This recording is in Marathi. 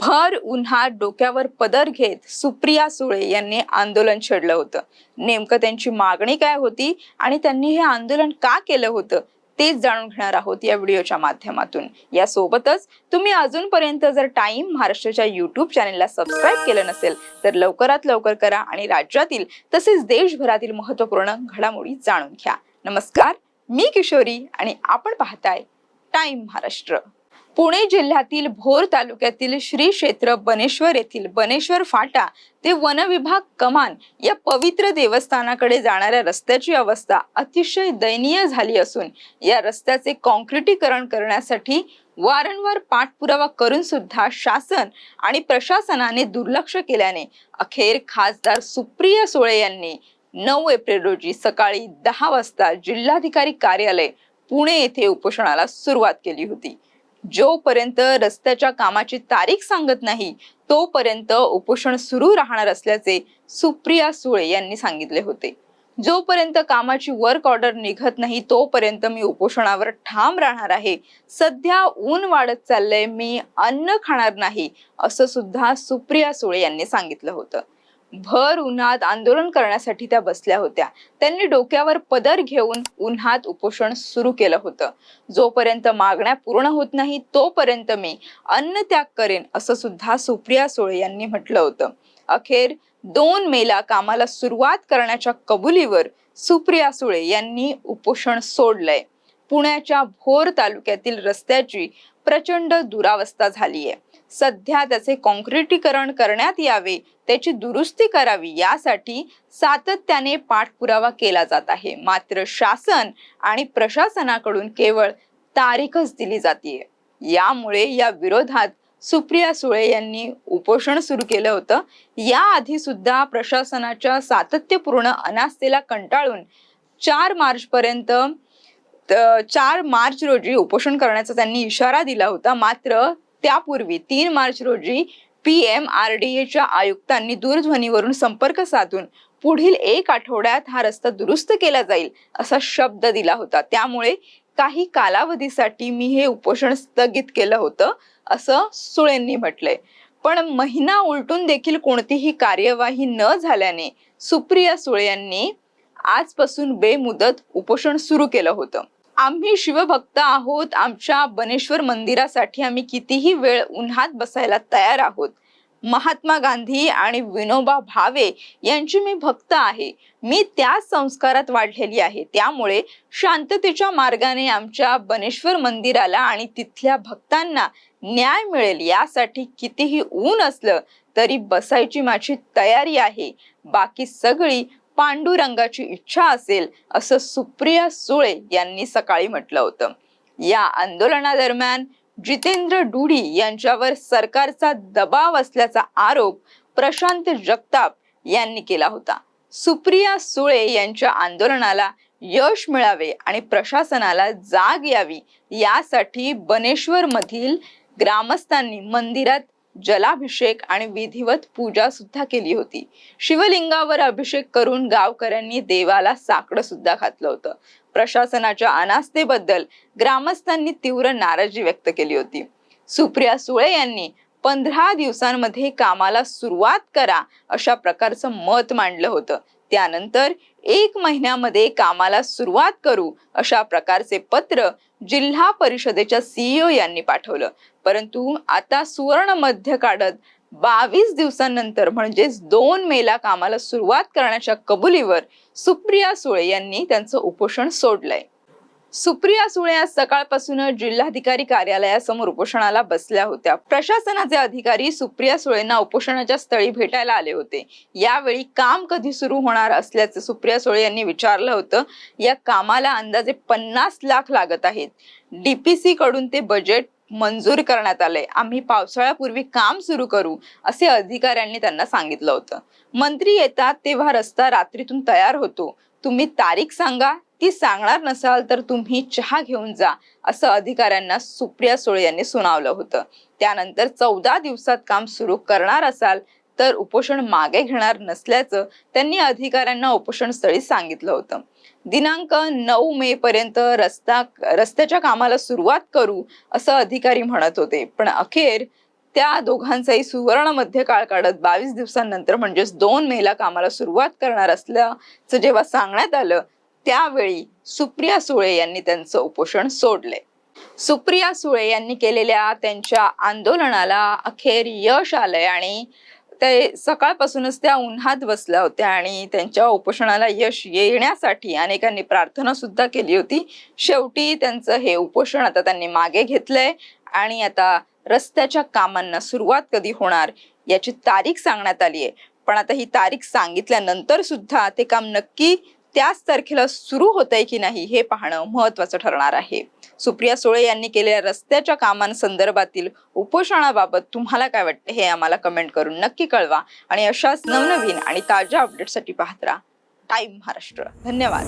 भर उन्हात डोक्यावर पदर घेत सुप्रिया सुळे यांनी आंदोलन छेडलं होतं. नेमकं त्यांची मागणी काय होती आणि त्यांनी हे आंदोलन का केलं होतं तेच जाणून घेणार आहोत या व्हिडिओच्या माध्यमातून. यासोबतच तुम्ही अजूनपर्यंत जर टाइम महाराष्ट्राच्या युट्यूब चॅनेलला सबस्क्राईब केलं नसेल तर लवकरात लवकर करा आणि राज्यातील तसेच देशभरातील महत्त्वपूर्ण घडामोडी जाणून घ्या. नमस्कार मी किशोरी आणि आपण पाहताय टाइम महाराष्ट्र. पुणे जिल्ह्यातील भोर तालुक्यातील श्री क्षेत्र बनेश्वर येथील बनेश्वर फाटा ते वनविभाग कमान या पवित्र देवस्थानाकडे जाणाऱ्या रस्त्याची अवस्था अतिशय दयनीय झाली असून या रस्त्याचे कॉन्क्रिटीकरण करण्यासाठी वारंवार पाठपुरावा करून सुद्धा शासन आणि प्रशासनाने दुर्लक्ष केल्याने अखेर खासदार सुप्रिया सुळे यांनी नऊ एप्रिल रोजी सकाळी दहा वाजता जिल्हाधिकारी कार्यालय पुणे येथे उपोषणाला सुरुवात केली होती. जोपर्यंत रस्त्याच्या कामाची तारीख सांगत नाही तोपर्यंत उपोषण सुरू राहणार असल्याचे सुप्रिया सुळे यांनी सांगितले होते. जोपर्यंत कामाची वर्क ऑर्डर निघत नाही तोपर्यंत मी उपोषणावर ठाम राहणार आहे. सध्या ऊन वाढत चाललंय मी अन्न खाणार नाही असं सुद्धा सुप्रिया सुळे यांनी सांगितलं होतं. भर उन्हात आंदोलन करण्यासाठी त्या बसल्या होत्या. त्यांनी डोक्यावर पदर घेऊन उन्हात उपोषण सुरू केलं होतं. जोपर्यंत मागण्या पूर्ण होत नाही तोपर्यंत मी अन्न त्याग करेन असं सुद्धा सुप्रिया सुळे यांनी म्हटलं होतं. अखेर दोन मेला कामाला सुरुवात करण्याच्या कबुलीवर सुप्रिया सुळे यांनी उपोषण सोडलंय. पुण्याच्या भोर तालुक्यातील रस्त्याची प्रचंड दुरावस्था झाली आहे. सध्या त्याचे कॉन्क्रिटीकरण करण्यात यावे त्याची दुरुस्ती करावी यासाठी सातत्याने पाठपुरावा केला जात आहे. मात्र शासन आणि प्रशासनाकडून केवळ तारीखच दिली जाते. यामुळे या विरोधात सुप्रिया सुळे यांनी उपोषण सुरू केलं होतं. याआधी सुद्धा प्रशासनाच्या सातत्यपूर्ण अनास्थेला कंटाळून चार मार्च पर्यंत चार मार्च रोजी उपोषण करण्याचा त्यांनी इशारा दिला होता. मात्र त्यापूर्वी तीन मार्च रोजी पी एम आर डी एच्या आयुक्तांनी दूरध्वनीवरून संपर्क साधून पुढील एक आठवड्यात हा रस्ता दुरुस्त केला जाईल असा शब्द दिला होता. त्यामुळे काही कालावधीसाठी मी हे उपोषण स्थगित केलं होतं असं सुळेंनी म्हटलंय. पण महिना उलटून देखील कोणतीही कार्यवाही न झाल्याने सुप्रिया सुळे यांनी आजपासून बेमुदत उपोषण सुरू केलं होतं. आम्ही शिवभक्त आहोत. आमच्या बनेश्वर मंदिरासाठी आम्ही कितीही वेळ उन्हात बसायला तयार आहोत. महात्मा गांधी आणि विनोबा भावे यांची मी भक्त आहे. मी त्याच संस्कारात वाढलेली आहे. त्यामुळे शांततेच्या मार्गाने आमच्या बनेश्वर मंदिराला आणि तिथल्या भक्तांना न्याय मिळेल यासाठी कितीही ऊन असलं तरी बसायची माझी तयारी आहे. बाकी सगळी पांडुरंगाची इच्छा असेल असं सुप्रिया सुळे यांनी सकाळी म्हटलं होतं. या आंदोलनादरम्यान जितेंद्र डुडी यांच्यावर सरकारचा दबाव असल्याचा आरोप प्रशांत जगताप यांनी केला होता. सुप्रिया सुळे यांच्या आंदोलनाला यश मिळावे आणि प्रशासनाला जाग यावी यासाठी बनेश्वर मधील ग्रामस्थांनी मंदिरात जलाभिषेक आणि विधिवत पूजा सुद्धा केली होती. शिवलिंगावर अभिषेक करून गावकऱ्यांनी देवाला साकडं सुद्धा घातलं होतं. प्रशासनाच्या अनास्थेबद्दल ग्रामस्थांनी तीव्र नाराजी व्यक्त केली होती. सुप्रिया सुळे यांनी पंधरा दिवसांमध्ये कामाला सुरुवात करा अशा प्रकारचं मत मांडलं होतं. त्यानंतर एक महिन्यामध्ये कामाला सुरुवात करू अशा प्रकारचे पत्र जिल्हा परिषदेच्या सीईओ यांनी पाठवलं. परंतु आता सुवर्ण मध्य काढत बावीस दिवसांनंतर म्हणजेच दोन मेला कामाला सुरुवात करण्याच्या कबुलीवर सुप्रिया सुळे यांनी त्यांचं उपोषण सोडलंय. सुप्रिया सुळे आज सकाळपासूनच जिल्हाधिकारी कार्यालयासमोर उपोषणाला बसल्या होत्या. प्रशासनाचे अधिकारी सुप्रिया सुळेंना उपोषणाच्या स्थळी भेटायला आले होते. यावेळी काम कधी सुरू होणार असल्याचं सुप्रिया सुळे यांनी विचारलं होतं. या कामाला अंदाजे पन्नास लाख लागत आहेत. डीपीसी कडून ते बजेट मंजूर करण्यात आले आम्ही पावसाळ्यापूर्वी काम सुरू करू असे अधिकाऱ्यांनी त्यांना सांगितलं होतं. मंत्री येतात तेव्हा रस्ता रात्रीतून तयार होतो. तुम्ही तारीख सांगा ती सांगणार नसाल तर तुम्ही चहा घेऊन जा असं अधिकाऱ्यांना सुप्रिया सुळे यांनी सुनावलं होतं. त्यानंतर चौदा दिवसात काम सुरू करणार असाल तर उपोषण मागे घेणार नसल्याचं त्यांनी अधिकाऱ्यांना उपोषण स्थळी सांगितलं होतं. दिनांक नऊ मे पर्यंत रस्ता रस्त्याच्या कामाला सुरुवात करू असं अधिकारी म्हणत होते. पण अखेर त्या दोघांचाही सुवर्ण मध्य काळ काढत बावीस दिवसांनंतर म्हणजेच दोन मेला कामाला सुरुवात करणार असल्याचं जेव्हा सांगण्यात आलं त्यावेळी सुप्रिया सुळे यांनी त्यांचं उपोषण सोडले. सुप्रिया सुळे यांनी केलेल्या त्यांच्या आंदोलनाला अखेर यश आलंय आणि ते सकाळपासूनच त्या उन्हात बसल्या होत्या आणि त्यांच्या उपोषणाला यश येण्यासाठी अनेकांनी प्रार्थना सुद्धा केली होती. शेवटी त्यांचं हे उपोषण आता त्यांनी मागे घेतलंय आणि आता रस्त्याच्या कामांना सुरुवात कधी होणार याची तारीख सांगण्यात आली आहे पण आता ही तारीख सांगितल्यानंतर सुद्धा ते काम नक्की त्याच तारखेला सुरू होत आहे की नाही हे पाहणं महत्वाचं ठरणार आहे. सुप्रिया सुळे यांनी केलेल्या रस्त्याच्या कामांसंदर्भातील उपोषणाबाबत तुम्हाला काय वाटतं हे आम्हाला कमेंट करून नक्की कळवा. आणि अशाच नवनवीन आणि ताज्या अपडेटसाठी पाहत राहा. टाईम महाराष्ट्र. धन्यवाद.